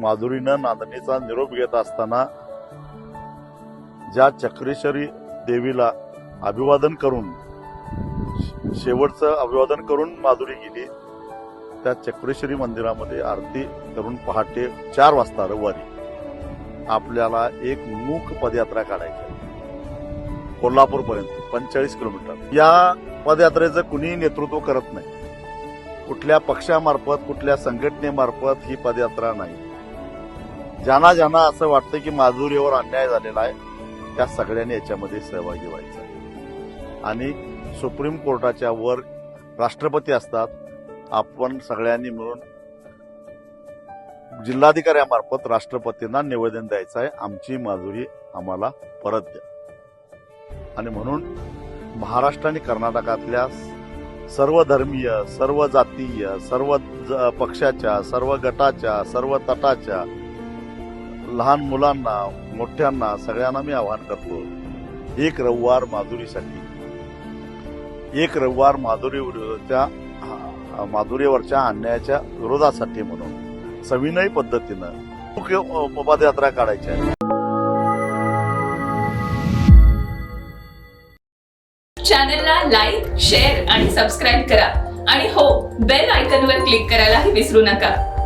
माधुरीनं नांदणीचा निरोप घेत असताना ज्या चक्रेश्वरी देवीला अभिवादन करून शेवटचं अभिवादन करून माधुरी गेली त्या चक्रेश्वरी मंदिरामध्ये आरती करून पहाटे चार वाजता रविवारी आपल्याला एक मूक पदयात्रा काढायची कोल्हापूरपर्यंत पंचेचाळीस किलोमीटर. या पदयात्रेचं कुणीही नेतृत्व करत नाही. कुठल्या पक्षामार्फत कुठल्या संघटनेमार्फत ही पदयात्रा नाही. ज्यांना ज्यांना असं वाटतं की माजुरीवर अन्याय झालेला आहे त्या सगळ्यांनी याच्यामध्ये सहभागी व्हायचं आहे. आणि सुप्रीम कोर्टाच्या वर राष्ट्रपती असतात आपण सगळ्यांनी मिळून जिल्हाधिकाऱ्यामार्फत राष्ट्रपतींना निवेदन द्यायचं आहे आमची माजुरी आम्हाला परत द्या आणि म्हणून महाराष्ट्र आणि कर्नाटकातल्या सर्व धर्मीय सर्व जातीय सर्व ज- पक्षाच्या सर्व गटाच्या सर्व तटाच्या लहान मुलांना मोठ्यांना सगळ्यांना मी आवाहन करतो एक रविवार माधुरीसाठी. एक रविवार माधुरी विरोधाच्या माधुरीवरच्या अन्यायाच्या विरोधासाठी म्हणून सविनय पद्धतीनं मुख्य पदयात्रा काढायच्या चॅनलला लाईक शेअर आणि सबस्क्राईब करा. आणि हो बेल आयकॉनवर क्लिक करायलाही विसरू नका.